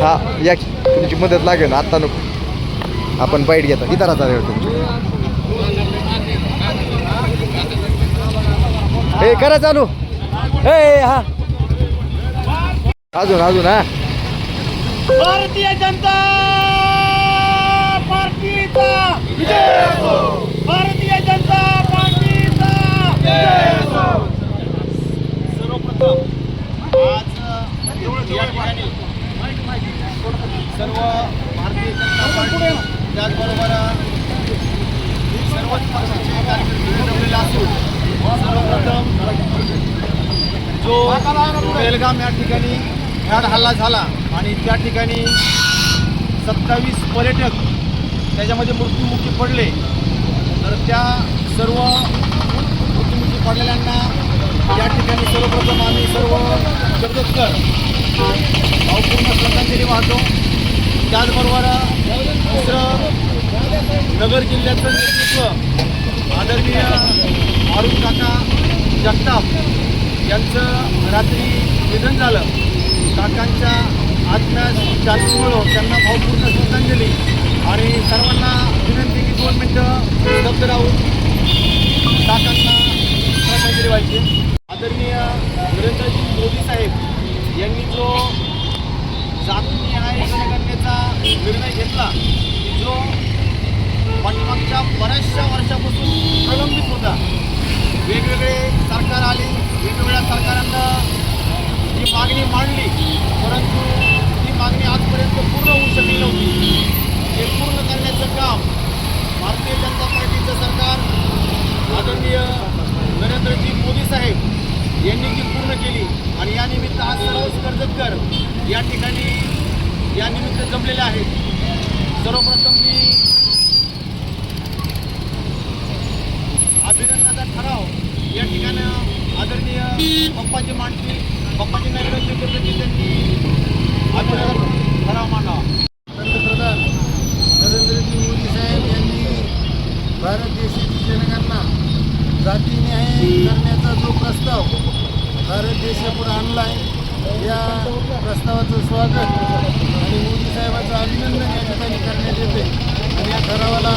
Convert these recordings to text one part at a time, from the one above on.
हा या की. तुमची मदत लागेल आत्ता नको. आपण बाईट घेता. किती राहता तुमची. हे करा चालू. हे हा. अजून अजून हा. भारतीय जनता! जनता हो! भारतीय जनता पार्टीचा! सर्वप्रथम आज या ठिकाणी सर्व भारतीय जनता पार्टी त्याचबरोबर सर्वच पक्षाचे कार्यकर्ते जमलेले असून सर्वप्रथम जो बेलगाम या ठिकाणी भ्याड हल्ला झाला आणि त्या ठिकाणी सत्तावीस पर्यटक त्याच्यामध्ये मृत्युमुखी पडले. तर त्या सर्व मृत्युमुखी पडलेल्यांना या ठिकाणी सर्वप्रथम आम्ही सर्व कर्जतकर भावपूर्ण श्रद्धांजली वाहतो. त्याचबरोबर दुसरं नगर जिल्ह्याचं नेतृत्व आदरणीय अरुण काका जगताप यांचं रात्री निधन झालं. काकांच्या आत्म्यास शांतीमुळं त्यांना भावपूर्ण श्रद्धांजली. आणि सर्वांना विनंती की दोन मिनटं स्तब्ध राहून काकांना श्रद्धांजली व्हायची. आदरणीय नरेंद्रजी मोदी साहेब यांनी जो जातनिहाय जनगणनेचा निर्णय घेतला जो पाठीमागच्या बऱ्याचशा वर्षापासून प्रलंबित होता. वेगवेगळे सरकार आले वेगवेगळ्या सरकारांना ही मागणी मांडली परंतु ती मागणी आजपर्यंत पूर्ण होऊ शकली नव्हती. हे पूर्ण करण्याचं काम भारतीय जनता पार्टीचं सरकार आदरणीय नरेंद्रजी मोदी साहेब यांनी ती पूर्ण केली आणि या निमित्त आज सर्वच कर्जतकर या ठिकाणी या निमित्त जमलेले आहेत. सर्वप्रथम मी अभिनंदनाचा ठराव या ठिकाणी आदरणीय पप्पाजी मांडतील पप्पाजी नैवेद्य प्रति त्यांनी अभिनंदन ठराव मांडावा पंतप्रधान नरेंद्रजी मोदी साहेब यांनी भारत देशाची जनगणना जातीन्याय करण्याचा जो प्रस्ताव भारत देशापुढे आणला आहे या प्रस्तावाचं स्वागत आणि मोदी साहेबांचं अभिनंदन या ठिकाणी करण्यात येते. आणि या ठरावाला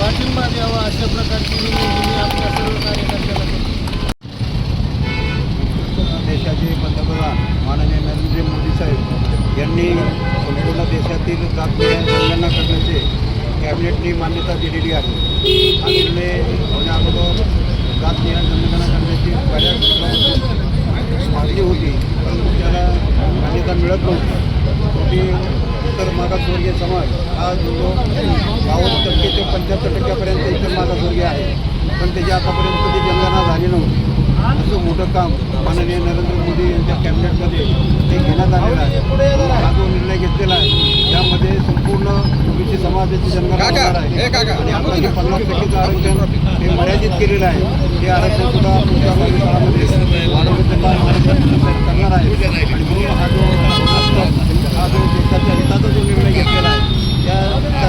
पाठिंबा द्यावा अशा प्रकारची विनंती मी आपल्या सर्व कार्यकर्त्याला करतो. देशाचे पंतप्रधान माननीय नरेंद्र मोदी साहेब यांनी संपूर्ण देशातील जात जनगणना करण्याचे कॅबिनेटने मान्यता दिलेली आहे. हा निर्णय होण्या अगोदर जात जनगणना करण्याची बऱ्याच मागणी होती. परंतु त्याला मान्यता मिळत नव्हती. शेवटी इतर मागासवर्गीय समाज हा जो बावन्न टक्के ते पंच्याहत्तर टक्क्यापर्यंत इतर मागासवर्गीय आहे. पण त्याची आतापर्यंत कधी जनगणना झाली नव्हती. असं मोठं काम माननीय नरेंद्र मोदी यांच्या कॅबिनेटमध्ये ते घेण्यात आलेलं आहे. हा जो निर्णय घेतलेला आहे. त्यामध्ये संपूर्ण ओबीसी समाजाची जनगणना होणार आहे. आणि आपलं जे पन्नास टक्केचं आरक्षण हे मर्यादित केलेलं आहे. ते आरक्षण सुद्धा पुढच्या काही काळामध्ये वाढवण्याचा करणार आहे. आणि म्हणून हा जो हा जो देशाच्या हिताचा जो निर्णय घेतलेला आहे त्या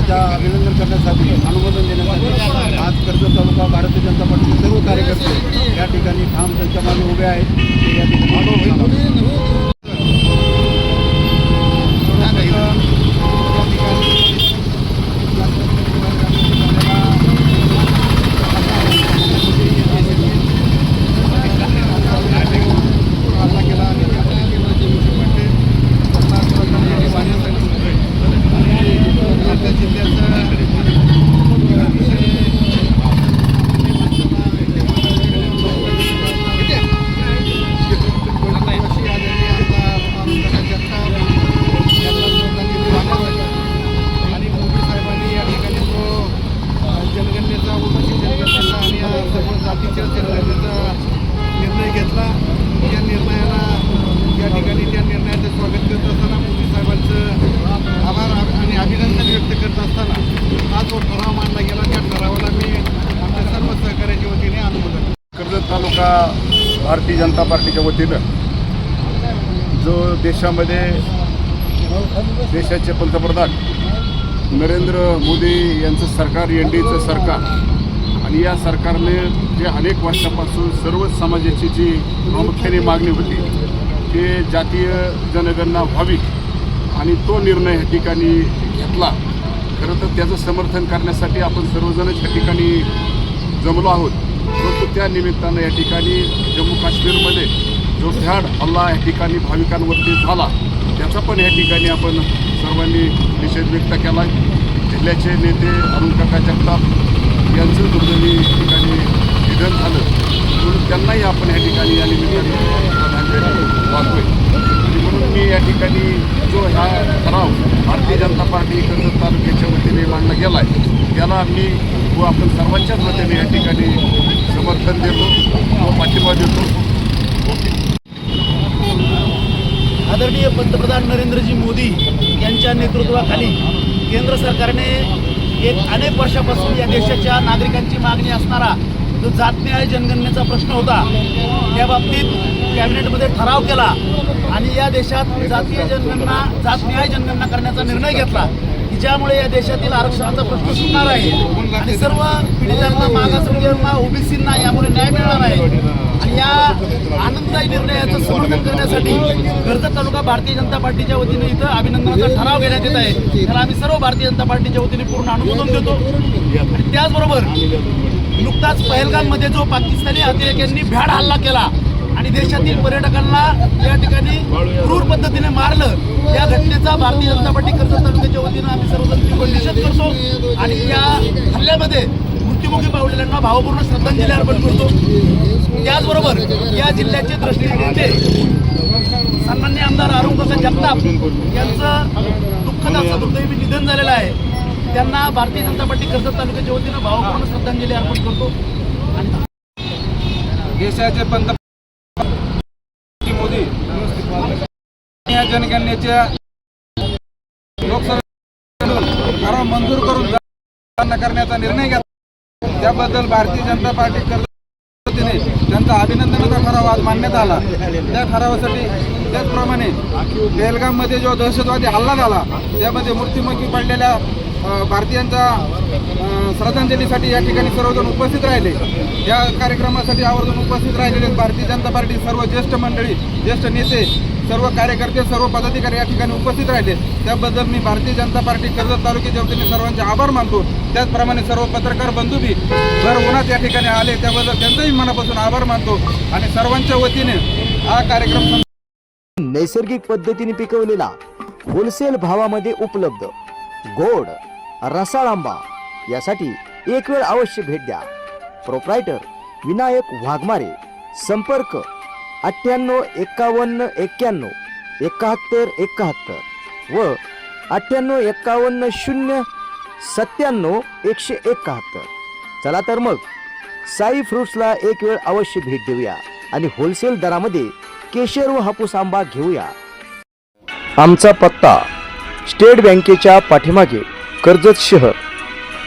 त्यांच्या अभिनंदन करण्यासाठी अनुमोदन देण्यासाठी आज कर्जत तालुका भारतीय जनता पार्टीचे सर्व कार्यकर्ते या ठिकाणी ठाम त्यांच्या मागे उभे आहेत. या ठिकाणी भारतीय जनता पार्टीच्या वतीनं जो देशामध्ये देशाचे पंतप्रधान नरेंद्र मोदी यांचं सरकार एन डी एचं सरकार आणि या सरकारने जे अनेक वर्षापासून सर्व समाजाची जी प्रामुख्याने मागणी होती ते जातीय जनगणना व्हावी आणि तो निर्णय या ठिकाणी घेतला. खरं तर त्याचं समर्थन करण्यासाठी आपण सर्वजणच या ठिकाणी जमलो आहोत. त्या निमित्तानं या ठिकाणी जम्मू काश्मीरमध्ये जो भ्याड हल्ला या ठिकाणी भाविकांवरती झाला त्याचा पण या ठिकाणी आपण सर्वांनी निषेध व्यक्त केला. जिल्ह्याचे नेते अरुण काका जगताप यांचं दुर्दैवी या ठिकाणी निधन झालं. म्हणून त्यांनाही आपण या ठिकाणी या निमित्ताने श्रद्धांजली वाहतोय. म्हणून मी या ठिकाणी जो ह्या ठराव भारतीय जनता पार्टी कर्जत तालुक्याच्या गेला आहे त्याला मी व आपण सर्वांच्याच वतीने या ठिकाणी समर्थन देतो व पाठिंबा देतो. आदरणीय पंतप्रधान नरेंद्रजी मोदी यांच्या नेतृत्वाखाली केंद्र सरकारने एक अनेक वर्षापासून या देशाच्या नागरिकांची मागणी असणारा जो जातन्याय जनगणनेचा प्रश्न होता त्या बाबतीत कॅबिनेटमध्ये ठराव केला आणि या देशात जातीय जनगणना जातन्याय जनगणना करण्याचा निर्णय घेतला. ज्यामुळे या देशातील आरक्षणाचा प्रश्न सुटणार आहे. आणि सर्व पीडितांना मागासवर्गीयांना ओबीसींना यामुळे न्याय मिळणार आहे. आणि या आनंददायी निर्णयाचं समर्थन करण्यासाठी कर्जत तालुका भारतीय जनता पार्टीच्या वतीने इथं अभिनंदनाचा ठराव घेण्यात येत आहे. त्याला आम्ही सर्व भारतीय जनता पार्टीच्या वतीने पूर्ण अनुमोदन देतो. आणि त्याचबरोबर नुकताच पहलगाममध्ये जो पाकिस्तानी अतिरेक्यांनी भ्याड हल्ला केला आणि देशातील पर्यटकांना या ठिकाणी क्रूर पद्धतीने मारलं. या घटनेचा भारतीय जनता पार्टी कर्जत तालुक्याच्या वतीनं आम्ही सर्वजण तीव्र निषेध करतो आणि या हल्ल्यामध्ये मृत्युमुखी पावलेल्यांना भावपूर्ण श्रद्धांजली अर्पण करतो. त्याचबरोबर या जिल्ह्याचे दृष्टीने नेते सन्मान्य आमदार अरुण प्रसाद जगताप यांचं दुःखदाचं दुर्दैवी निधन झालेलं आहे. त्यांना भारतीय जनता पार्टी कर्जत तालुक्याच्या वतीनं भावपूर्ण श्रद्धांजली अर्पण करतो. देशाचे पंतप्रधान मोदी या जनगणनेच्या लोकसभा मंजूर करून करण्याचा निर्णय घेतला. त्याबद्दल भारतीय जनता पार्टी वतीने त्यांचा अभिनंदनाचा ठराव आज मांडण्यात आला. त्या ठरावासाठी त्याचप्रमाणे बेलगाममध्ये जो दहशतवादी हल्ला झाला त्यामध्ये मृत्युमुखी पडलेल्या भारतीयांच्या भारतीयांचा श्रद्धांजलीसाठी या ठिकाणी सर्वजण उपस्थित राहिले. या कार्यक्रमासाठी आवर्जून उपस्थित राहिलेले भारतीय जनता पार्टी सर्व ज्येष्ठ मंडळी ज्येष्ठ नेते सर्व कार्यकर्ते सर्व पदाधिकारी या ठिकाणी उपस्थित राहिले. त्याबद्दल मी भारतीय जनता पार्टी कर्जत तालुक्याच्या वतीने सर्वांचे आभार मानतो. त्याचप्रमाणे सर्व पत्रकार बंधूबी जर उन्हात या ठिकाणी आले त्याबद्दल त्यांचाही मनापासून आभार मानतो आणि सर्वांच्या वतीने हा कार्यक्रम नैसर्गिक पद्धतीने पिकवलेला होलसेल भावामध्ये उपलब्ध. गोड रसाळ आंबा यासाठी एक वेळ अवश्य भेट द्या. प्रोप्रायटर विनायक वाघमारे. संपर्क अठ्ठ्याण्णव एक्कावन्न एक्क्याण्णव एकाहत्तर एकाहत्तर व अठ्ठ्याण्णव एक्कावन्न शून्य सत्त्याण्णव एकशे एकाहत्तर. चला तर मग साई फ्रुट्सला एक वेळ अवश्य भेट देऊया आणि होलसेल दरामध्ये केशर व हापूस आंबा घेऊया. आमचा पत्ता स्टेट बँकेच्या पाठीमागे. कर्जत शहर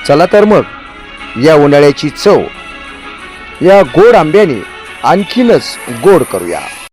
चला तर मग या उन्हाळ्याची चव या गोड आंब्याने आणखीनच गोड करूया.